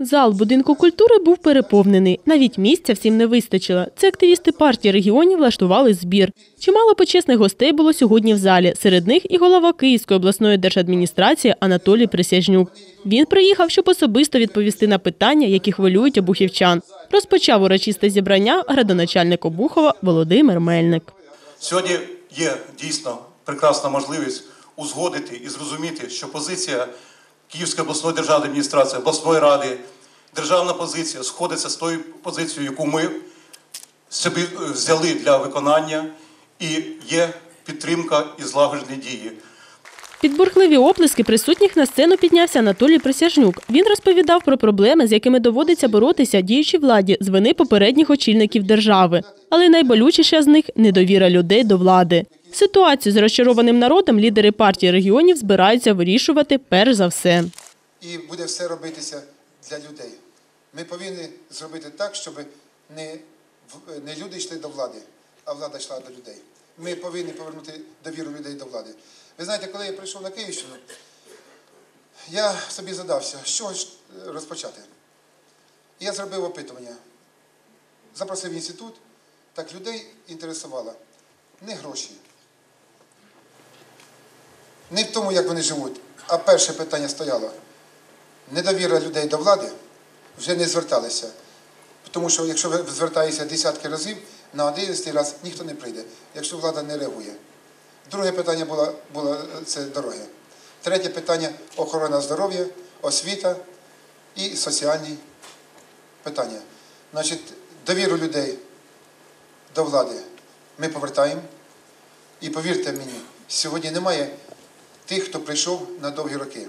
Зал будинку культури був переповнений. Навіть місця всім не вистачило. Це активісти партії регіонів влаштували збір. Чимало почесних гостей було сьогодні в залі. Серед них і голова Київської обласної держадміністрації Анатолій Присяжнюк. Він приїхав, щоб особисто відповісти на питання, які хвилюють обухівчан. Розпочав урочисте зібрання градоначальник Обухова Володимир Мельник. Сьогодні є дійсно прекрасна можливість узгодити і зрозуміти, що позиція Київської обласної державної адміністрації, обласної ради, державна позиція сходиться з тою позицією, яку ми собі е, взяли для виконання, і є підтримка і злагоджені дії. Під бурхливі оплески присутніх на сцену піднявся Анатолій Присяжнюк. Він розповідав про проблеми, з якими доводиться боротися діючій владі з вини попередніх очільників держави. Але найболючіша з них недовіра людей до влади. Ситуацію з розчарованим народом лідери партії регіонів збираються вирішувати перш за все. і буде все робитися для людей. Ми повинні зробити так, щоб не, не люди йшли до влади, а влада йшла до людей. Ми повинні повернути довіру людей до влади. Ви знаєте, коли я прийшов на Київщину, я собі задався, ж е, розпочати. Я зробив опитування, запросив інститут, так людей інтересувало не гроші, не в тому, як вони живуть, а перше питання стояло. Недовіра людей до влади вже не зверталися. Тому що якщо ви звертаєтеся десятки разів, на 11 раз ніхто не прийде, якщо влада не реагує. Друге питання було, було це дороги. Третє питання охорона здоров'я, освіта і соціальні питання. Значить, довіру людей до влади ми повертаємо. І повірте мені, сьогодні немає тих, хто прийшов на довгі роки.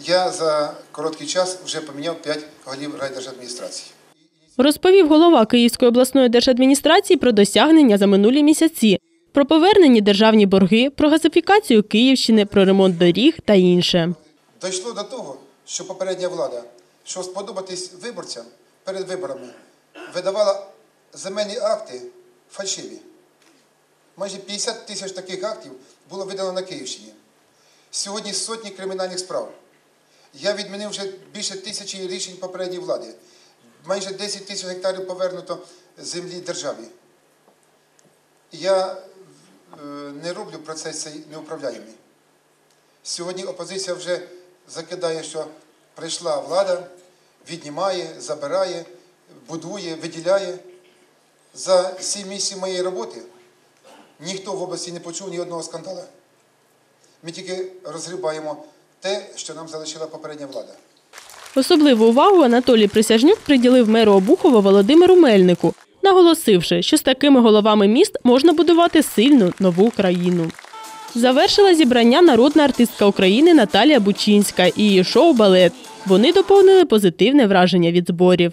Я за короткий час вже поміняв 5 голів райдержадміністрації. Розповів голова Київської обласної держадміністрації про досягнення за минулі місяці, про повернені державні борги, про газифікацію Київщини, про ремонт доріг та інше. Дійшло до того, що попередня влада, щоб сподобатись виборцям перед виборами, видавала земельні акти фальшиві. Майже 50 тисяч таких актів було видано на Київщині. Сьогодні сотні кримінальних справ. Я відмінив вже більше тисячі рішень попередньої влади. Майже 10 тисяч гектарів повернуто землі державі. Я е, не роблю процес цей неуправляємий. Сьогодні опозиція вже закидає, що прийшла влада, віднімає, забирає, будує, виділяє. За сім місяців моєї роботи ніхто в області не почув ні одного скандалу. Ми тільки розгрібаємо те, що нам залишила попередня влада. Особливу увагу Анатолій Присяжнюк приділив меру Обухова Володимиру Мельнику, наголосивши, що з такими головами міст можна будувати сильну нову країну. Завершила зібрання народна артистка України Наталія Бучинська і її шоу Балет. Вони доповнили позитивне враження від зборів.